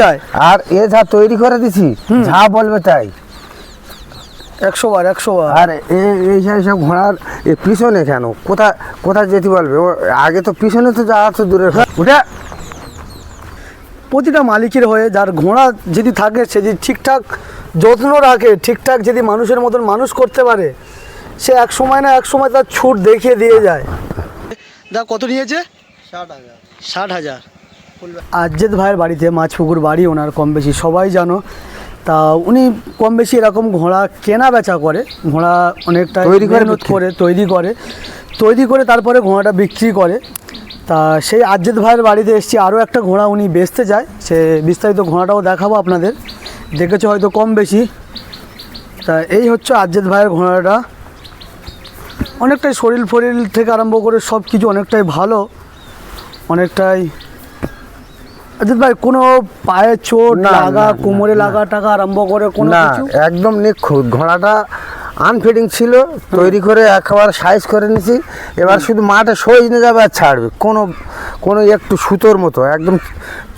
যায়। আর এ যা তৈরি করে দিছি যা বলবে তাই। একশো বার একশো বার। আর এ- এই সব সব ঘোড়ার এ পিছনে কেন? কোথা কোথায় যেতে বলবে? ও আগে তো পিছনে তো যাওয়া তো কথা। ওটা প্রতিটা মালিকের হয়ে যার ঘোড়া যদি থাকে সে যদি ঠিকঠাক যত্ন রাখে ঠিকঠাক যদি মানুষের মতন মানুষ করতে পারে সে এক সময় না এক সময় তার ছুট দেখিয়ে দিয়ে যায়। দা কত নিয়েছে? ষাট হাজার। ষাট হাজার। আজ্জেদ ভাইয়ের বাড়িতে মাছ পুকুর বাড়ি ওনার কম বেশি সবাই জানো। তা উনি কম বেশি এরকম ঘোড়া কেনা বেচা করে ঘোড়া অনেকটা তৈরি করে তৈরি করে। তৈরি করে তারপরে ঘোড়াটা বিক্রি করে। তা সেই আজ্জেদ ভাইয়ের বাড়িতে এসেছি আরও একটা ঘোড়া উনি বেচতে যায়। সে বিস্তারিত ঘোড়াটাও দেখাবো আপনাদের। দেখেছ হয়তো কম বেশি তা এই হচ্ছে আজ্জেদ ভাইয়ের ঘোড়াটা। অনেকটাই শরীর ফরিল থেকে আরম্ভ করে সব কিছু অনেকটাই ভালো অনেকটাই অজিত ভাই কোনো পায়ে চোট লাগা কোমরে লাগা টাকা আরম্ভ করে কোনো না কিছু? একদম নিখুঁত ঘোড়াটা আনফিটিং ছিল তৈরি করে একেবারে সাইজ করে নিছি এবার শুধু মাঠে সইজ নিয়ে যাবে আর ছাড়বে। কোনো কোনো একটু সুতোর মতো একদম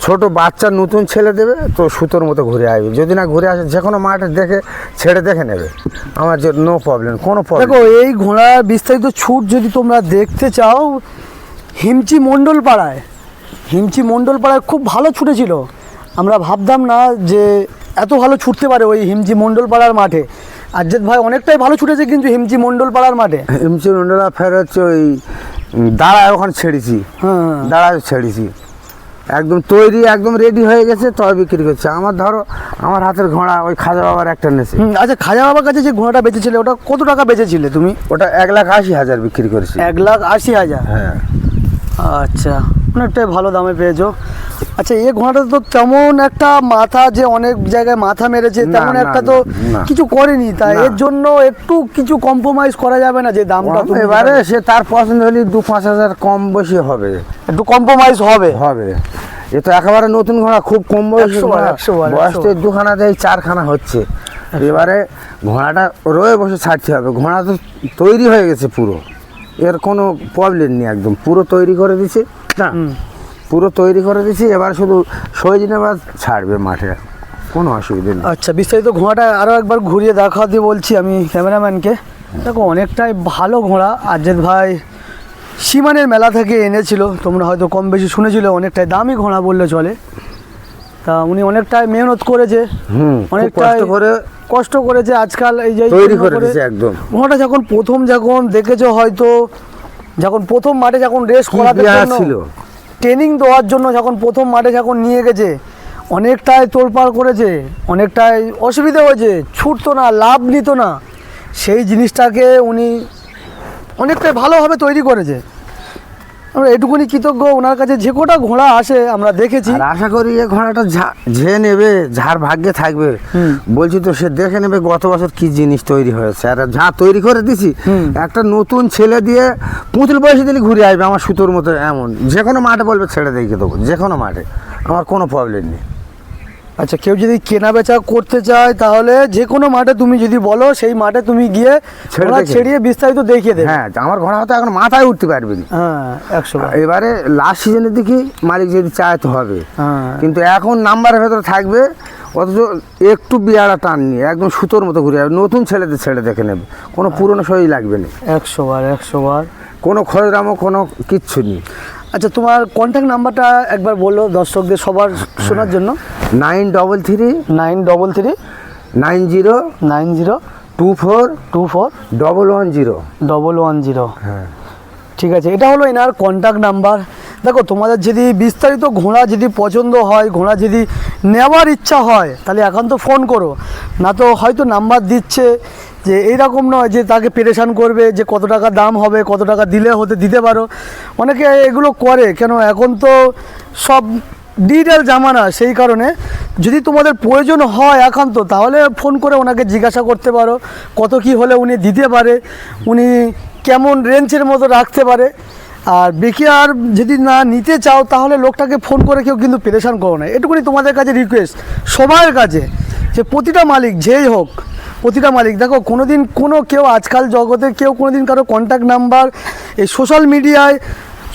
ছোট বাচ্চা নতুন ছেলে দেবে তো সুতোর মতো ঘুরে আসবে। যদি না ঘুরে আসে যে কোনো মাঠে দেখে ছেড়ে দেখে নেবে। আমার যে নো প্রবলেম কোনো দেখো প্রবলেম এই ঘোড়ার বিস্তারিত ছুট যদি তোমরা দেখতে চাও হিমচি মণ্ডল পাড়ায় হিমচি মণ্ডল পাড়ায় খুব ভালো ছুটেছিল। আমরা ভাবতাম না যে এত ভালো ছুটতে পারে ওই হিমচি মণ্ডল পাড়ার মাঠে। আজ্জেদ ভাই অনেকটাই ভালো ছুটেছে কিন্তু হিমচি মণ্ডল পাড়ার মাঠে। এমসি মন্ডলা ফের হচ্ছে ওই দাঁড়ায় ওখানে ছেড়েছি। হ্যাঁ। দাঁড়ায় ছেড়েছি। একদম তৈরি একদম রেডি হয়ে গেছে তবে বিক্রি করছে। আমার ধরো আমার হাতের ঘোড়া ওই খাজা বাবার একটা নেছে। আচ্ছা খাজা বাবার কাছে যে ঘোড়াটা বেচেছিলে ওটা কত টাকা বেঁচেছিলে তুমি? ওটা এক লাখ আশি হাজার বিক্রি করেছি। এক লাখ আশি হাজার? হ্যাঁ। আচ্ছা অনেকটাই ভালো দামে পেয়েছ। আচ্ছা এই ঘোড়াটা তো তেমন একটা মাথা যে অনেক জায়গায় মাথা মেরেছে তেমন একটা তো কিছু করেনি। তাই এর জন্য একটু কিছু কম্প্রোমাইজ করা যাবে না যে দামটা এবারে সে তার পছন্দ হলে দু পাঁচ হাজার কম বেশি হবে। একটু কম্প্রোমাইজ হবে। হবে। এ তো একেবারে নতুন ঘোড়া খুব কম বয়সী বয়স তো। দুখানা দেয় চারখানা হচ্ছে। এবারে ঘোড়াটা রয়ে বসে ছাড়তে হবে। ঘোড়া তো তৈরি হয়ে গেছে পুরো। এর কোনো প্রবলেম নেই একদম। পুরো তৈরি করে দিছে না? পুরো তৈরি করে দিছি এবার শুধু বা ছাড়বে মাঠে। কোনো অসুবিধা নেই। আচ্ছা বিস্তারিত ঘোড়াটা আরও একবার ঘুরিয়ে দেখা দিয়ে বলছি আমি ক্যামেরাম্যানকে। দেখো অনেকটাই ভালো ঘোড়া। আজ্জেদ ভাই সীমানের মেলা থেকে এনেছিল তোমরা হয়তো কম বেশি শুনেছিলে অনেকটাই দামি ঘোড়া বললে চলে। তা উনি অনেকটাই মেহনত করেছে। হুম অনেকটাই করে কষ্ট করেছে আজকাল এই যে তৈরি জন্য করে। একদম। ঘোড়াটা যখন প্রথম যখন দেখেছ হয়তো যখন প্রথম মাঠে যখন রেস করাতে ছিল? ট্রেনিং দেওয়ার জন্য যখন প্রথম মাঠে যখন নিয়ে গেছে অনেকটাই তোড়পাড় করেছে অনেকটাই অসুবিধা হয়েছে ছুটতো না লাভ নিত না। সেই জিনিসটাকে উনি অনেকটাই ভালোভাবে তৈরি করেছে। আমরা এটুকুনি কৃতজ্ঞ ওনার কাছে যে কোটা ঘোড়া আসে আমরা দেখেছি। আশা করি এই ঘোড়াটা যা- নেবে যার ভাগ্যে থাকবে বলছি তো সে দেখে নেবে গত বছর কি জিনিস তৈরি হয়েছে। আর যা তৈরি করে দিছি একটা নতুন ছেলে দিয়ে পুতুল বয়সে দিলে ঘুরে আসবে আমার সুতোর মতো এমন। যে কোনো মাঠে বলবে ছেড়ে দেখে দেবো। যে কোনো মাঠে আমার কোনো প্রবলেম নেই। আচ্ছা কেউ যদি কেনা বেচা করতে চায় তাহলে যে কোনো মাঠে তুমি যদি বলো সেই মাঠে তুমি গিয়ে ছেড়ে ঘোড়া ছেড়িয়ে বিস্তারিত দেখিয়ে দেবে। হ্যাঁ আমার ঘোড়া হয়তো এখন মাথায় উঠতে পারবে না। হ্যাঁ একশো এবারে লাস্ট সিজনে দেখি মালিক যদি চায় তো হবে। হ্যাঁ। কিন্তু এখন নাম্বারের ভেতরে থাকবে অথচ একটু বিয়ারা টান নিয়ে একদম সুতোর মতো ঘুরে যাবে। নতুন ছেলেদের ছেড়ে দেখে নেবে। কোনো পুরনো সই লাগবে না। একশো বার একশো বার। কোনো খয়রামও কোনো কিচ্ছু নেই। আচ্ছা তোমার কন্ট্যাক্ট নাম্বারটা একবার বলল দর্শকদের সবার শোনার জন্য। Nine double three nine double three nine zero nine zero two four two four double one zero double one zero. হ্যাঁ। ঠিক আছে এটা হলো এনার কন্ট্যাক্ট নাম্বার দেখো, তোমাদের যদি বিস্তারিত ঘোড়া যদি পছন্দ হয়, ঘোড়া যদি নেওয়ার ইচ্ছা হয়, তাহলে এখন তো ফোন করো। না তো হয়তো নাম্বার দিচ্ছে যে এইরকম নয় যে তাকে পেরেশান করবে যে কত টাকা দাম হবে, কত টাকা দিলে হতে দিতে পারো। অনেকে এগুলো করে, কেন এখন তো সব ডিটেল জামানা, সেই কারণে যদি তোমাদের প্রয়োজন হয় একান্ত তাহলে ফোন করে ওনাকে জিজ্ঞাসা করতে পারো, কত কি হলে উনি দিতে পারে, উনি কেমন রেঞ্জের মতো রাখতে পারে। আর বেকি আর যদি না নিতে চাও, তাহলে লোকটাকে ফোন করে কেউ কিন্তু পেরেশান করো না। এটুকুনি তোমাদের কাছে রিকোয়েস্ট সবার কাছে যে প্রতিটা মালিক যেই হোক, প্রতিটা মালিক, দেখো কোনো দিন কোনো কেউ আজকাল জগতে, কেউ কোনো দিন কারও কন্ট্যাক্ট নাম্বার এই সোশ্যাল মিডিয়ায়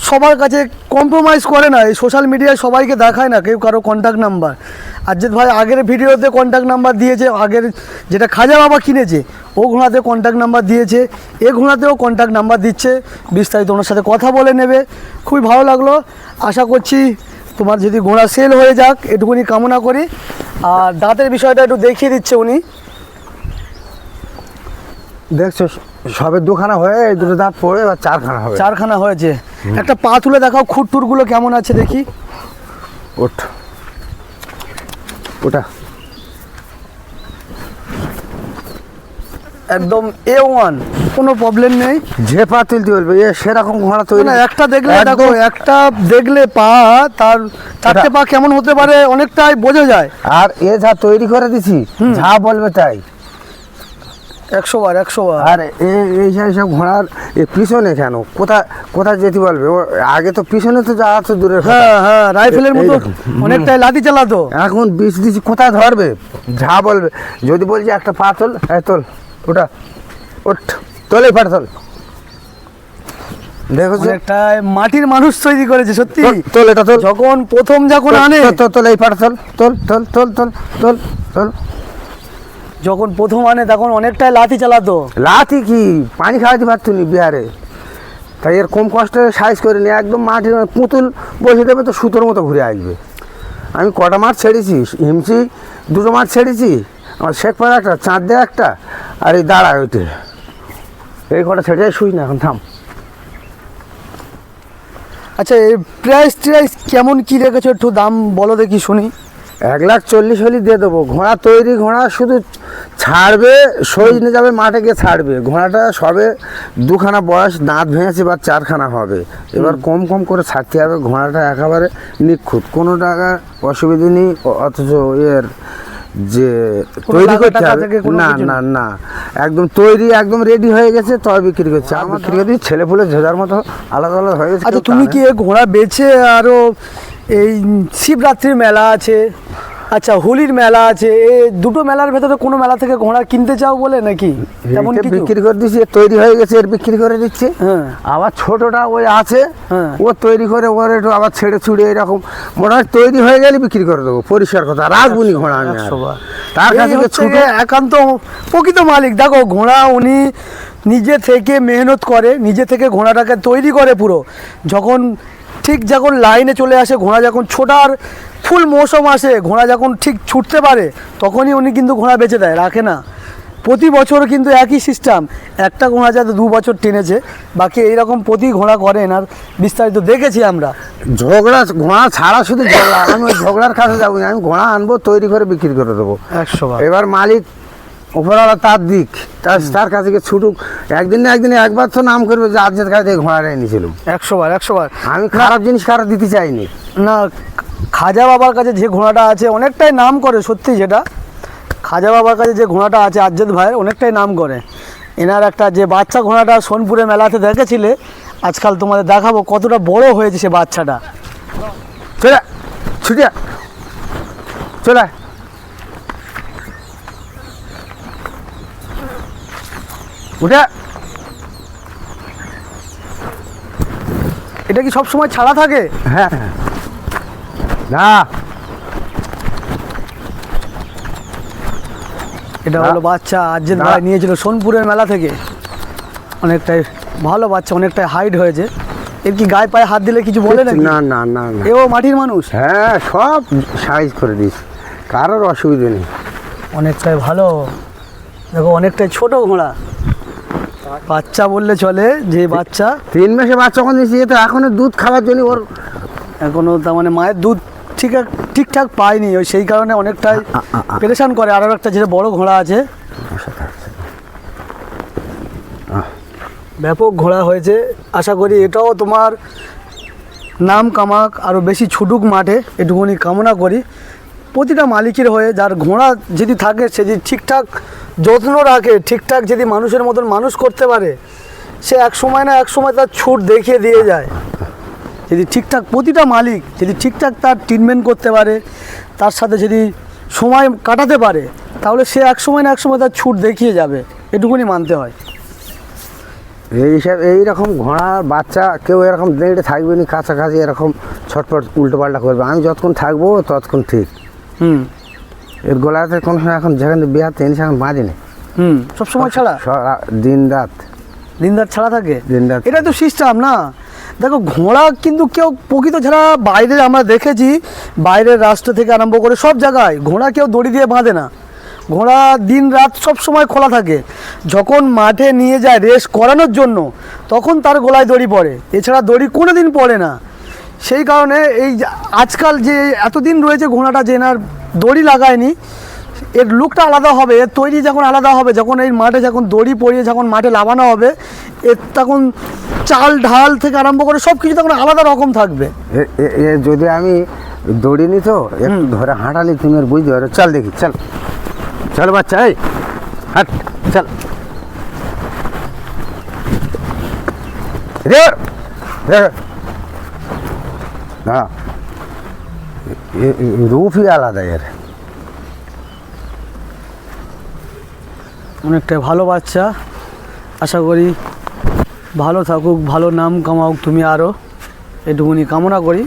সবার কাছে কম্প্রোমাইজ করে না এই সোশ্যাল মিডিয়ায় সবাইকে দেখায় না কেউ কারও কন্ট্যাক্ট নাম্বার আজ্জেদ ভাই আগের ভিডিওতে কন্ট্যাক্ট নাম্বার দিয়েছে আগের যেটা খাজা বাবা কিনেছে ও ঘোড়াতে কন্ট্যাক্ট নাম্বার দিয়েছে এ ঘোড়াতেও কন্ট্যাক্ট নাম্বার দিচ্ছে বিস্তারিত ওনার সাথে কথা বলে নেবে। খুবই ভালো লাগল আশা করছি তোমার যদি ঘোড়া সেল হয়ে যাক এটুকুনি কামনা করি। আর দাঁতের বিষয়টা একটু দেখিয়ে দিচ্ছে উনি। দেখছ সবে দুখানা হয়ে এই দুটো দাঁত পড়ে এবার চারখানা হবে। চারখানা হয়েছে। একটা পা তুলে দেখাও খুঁট টুরগুলো কেমন আছে দেখি। ওঠ। ওটা। একদম এ ওয়ান কোনো প্রবলেম নেই। যে পা তুলতে বলবে এ সেরকম ঘোড়া তৈরি। না একটা দেখলে দেখো একটা দেখলে পা তার চারটে পা কেমন হতে পারে অনেকটাই বোঝা যায়। আর এ যা তৈরি করে দিছি যা বলবে তাই। একশো বার একশো বার আর এই সব ঘোড়ার এ পিছনে কেন? কোথা কোথায় যেতে বলবে ও আগে তো পিছনে তো যাওয়া তো কথা। হ্যাঁ হ্যাঁ রাইফেলের মতো অনেকটাই লাঠি চালাতো। এখন বিষ দিচ্ছি কোথায় ধরবে? যা বলবে। যদি বলছি একটা পা তোল হ্যাঁ তোল ওটা ওঠ তোল পাটা তোল। দেখো অনেকটাই মাটির মানুষ তৈরি করেছে সত্যি। তোল, এটা তোল। যখন প্রথম যখন আনে তোল, এই পাটা তোল তোল তোল তোল তোল তোল তোল। যখন প্রথম আনে তখন অনেকটাই লাথি চালাতো। লাথি কি? পানি খাওয়াতে পারতো নি বিহারে। তাই এর কম কষ্টে সাইজ করে নি একদম মাটির পুতুল বসে দেবে তো সুতোর মতো ঘুরে আসবে। আমি কটা মাছ ছেড়েছি? হিমছি দুটো মাছ ছেড়েছি আমার শেখ পাড়া একটা চাঁদ দেয় একটা আর এই দাঁড়ায় ওইতে। এই কটা ছেড়ে শুই না এখন থাম। আচ্ছা এই প্রাইস ট্রাইস কেমন কী রেখেছো একটু দাম বলো দেখি শুনি। এক লাখ চল্লিশ হলি দিয়ে দেবো। ঘোড়া তৈরি ঘোড়া শুধু ছাড়বে সইজ নিয়ে যাবে মাঠে গিয়ে ছাড়বে। ঘোড়াটা সবে দুখানা বয়স দাঁত ভেঙেছে বা চারখানা হবে। এবার কম কম করে ছাড়তে হবে ঘোড়াটা একেবারে নিখুঁত। কোনো টাকা অসুবিধে নেই অথচ এর যে তৈরি করতে হবে না না না। একদম তৈরি একদম রেডি হয়ে গেছে তবে বিক্রি করছে। আমার বিক্রি করে ছেলে ফুলে ঝোঝার মতো আলাদা আলাদা হয়ে গেছে আচ্ছা তুমি কি ঘোড়া বেছে আরও এই শিবরাত্রির মেলা আছে আচ্ছা হোলির মেলা আছে এই দুটো মেলার ভেতরে কোনো মেলা থেকে ঘোড়া কিনতে চাও বলে নাকি তেমন বিক্রি করে দিচ্ছি তৈরি হয়ে গেছে এর বিক্রি করে দিচ্ছে হ্যাঁ। আবার ছোটটা ওই আছে হ্যাঁ। ও তৈরি করে ওর একটু আবার ছেড়ে ছুড়ে এরকম মনে হয় তৈরি হয়ে গেলে বিক্রি করে দেবো পরিষ্কার কথা রাখবুনি ঘোড়া আমি। তার কাছে ছুটে একান্ত প্রকৃত মালিক দেখো ঘোড়া উনি নিজে থেকে মেহনত করে নিজে থেকে ঘোড়াটাকে তৈরি করে পুরো যখন ঠিক যখন লাইনে চলে আসে ঘোড়া যখন ছোটার ফুল মৌসুম আসে ঘোড়া যখন ঠিক ছুটতে পারে তখনই উনি কিন্তু ঘোড়া বেঁচে দেয় রাখে না। প্রতি বছর কিন্তু একই সিস্টেম একটা ঘোড়া যাতে দু বছর টেনেছে বাকি এইরকম প্রতি ঘোড়া করেন আর বিস্তারিত দেখেছি আমরা। ঝগড়া ঘোড়া ছাড়া শুধু ঝগড়া আমি ওই ঝগড়ার কাছে যাব আমি ঘোড়া আনব তৈরি করে বিক্রি করে দেবো। একশো এবার মালিক উপরওয়ালা তার দিক তার কাছে ছুটুক। একদিন না একদিন একবার তো নাম করবে যে আজকের কাছে ঘোড়াটা এনেছিলাম একশো বার একশো বার আমি খারাপ জিনিস কারও দিতে চাইনি। না খাজা বাবার কাছে যে ঘোড়াটা আছে অনেকটাই নাম করে সত্যি যেটা। খাজা বাবার কাছে যে ঘোড়াটা আছে আজ্জেদ ভাইয়ের অনেকটাই নাম করে। এনার একটা যে বাচ্চা ঘোড়াটা সোনপুরে মেলাতে দেখেছিলে আজকাল তোমাদের দেখাবো কতটা বড় হয়েছে সে বাচ্চাটা। চলে ছুটে আয়। চলে উঠে এটা কি সব সময় ছাড়া থাকে? হ্যাঁ। না। এটা হলো বাচ্চা না। ভাই নিয়েছিল সোনপুরের মেলা থেকে। অনেকটাই ভালো বাচ্চা অনেকটাই হাইট হয়েছে। এর কি গায়ে পায়ে হাত দিলে কিছু বলে নাকি? না না না না। এও মাটির মানুষ? হ্যাঁ সব সাইজ করে দিস কারোর অসুবিধা নেই। অনেকটাই ভালো। দেখো অনেকটাই ছোট ঘোড়া। বাচ্চা বললে চলে যে বাচ্চা। তিন মাসে বাচ্চা যখন দিয়েছি তো এখনও দুধ খাওয়ার জন্য ওর এখনও তার মানে মায়ের দুধ ঠিক ঠিকঠাক পায়নি ওই সেই কারণে অনেকটাই। পেরেশান করে। আরও একটা যেটা বড় ঘোড়া আছে। ব্যাপক ঘোড়া হয়েছে। আশা করি এটাও তোমার নাম কামাক আরও বেশি ছুটুক মাঠে। এটুকুনি কামনা করি। প্রতিটা মালিকের হয়ে যার ঘোড়া যদি থাকে, সে যদি ঠিকঠাক যত্ন রাখে, ঠিকঠাক যদি মানুষের মতন মানুষ করতে পারে, সে এক সময় না এক সময় তার ছুট দেখিয়ে দিয়ে যায়। যদি ঠিকঠাক প্রতিটা মালিক যদি ঠিকঠাক তার ট্রিটমেন্ট করতে পারে, তার সাথে যদি সময় কাটাতে পারে, তাহলে সে এক সময় না এক সময় তার ছুট দেখিয়ে যাবে। এটুকুনি মানতে হয়। এই হিসাবে এইরকম ঘোড়ার বাচ্চা, কেউ এরকম দেড়ে থাকবে না কাছাকাছি এরকম ছটপট উল্টো পাল্টা করবে। আমি যতক্ষণ থাকব ততক্ষণ ঠিক। হুম। এর গোলাতে কোনো সময় এখন যেখানে বিহার তেন এখন বাজেনি হুম সবসময় ছাড়া? স- দিন রাত। দিনদার ছাড়া থাকে? দিন রাত এটা তো সিস্টেম না? দেখো ঘোড়া কিন্তু কেউ প্রকৃত ছাড়া বাইরে আমরা দেখেছি বাইরের রাষ্ট্র থেকে আরম্ভ করে সব জায়গায় ঘোড়া কেউ দড়ি দিয়ে বাঁধে না। ঘোড়া দিন রাত সব সময় খোলা থাকে। যখন মাঠে নিয়ে যায় রেস করানোর জন্য তখন তার গলায় দড়ি পড়ে। এছাড়া দড়ি কোনো দিন পড়ে না। সেই কারণে এই আজকাল যে এতদিন রয়েছে ঘোড়াটা যে এনার দড়ি লাগায়নি এর লুকটা আলাদা হবে এর তৈরি যখন আলাদা হবে যখন এই মাঠে যখন দড়ি পরিয়ে যখন মাঠে লাগানো হবে এর তখন চাল ঢাল থেকে আরম্ভ করে সব কিছু তখন আলাদা রকম থাকবে। যদি আমি দৌড়িনি তো একটু ধরে হাঁটালি তুমি বুঝতে পারো। চল দেখি চল। চল বাচ্চা এই হাট চল। রে রে এ- রূপই আলাদা এর। অনেকটা ভালো বাচ্চা। আশা করি ভালো থাকুক ভালো নাম কামাওক তুমি আরও এটুকুনি কামনা করি।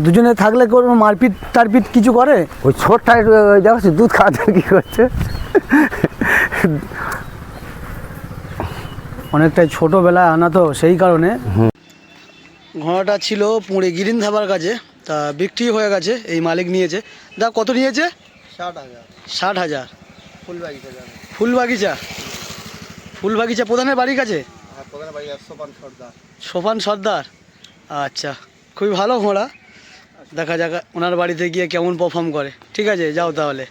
দুজনে থাকলে কোনো মারপিট টারপিট কিছু করে? ওই ছোটটা একটু ওই দেখো দুধ খাওয়াতে কি করছে। অনেকটাই ছোটোবেলায় আনা তো সেই কারণে। ঘোড়াটা ছিল পুঁড়ে গিরিন ধাবার কাছে তা বিক্রি হয়ে গেছে এই মালিক নিয়েছে। দা কত নিয়েছে? ষাট হাজার। ষাট হাজার। ফুল বাগিচা ফুল বাগিচা ফুল বাগিচা প্রধানের বাড়ির কাছে? হ্যাঁ সোপান সর্দার। আচ্ছা খুবই ভালো ঘোড়া। দেখা যাক ওনার বাড়িতে গিয়ে কেমন পারফর্ম করে। ঠিক আছে যাও তাহলে।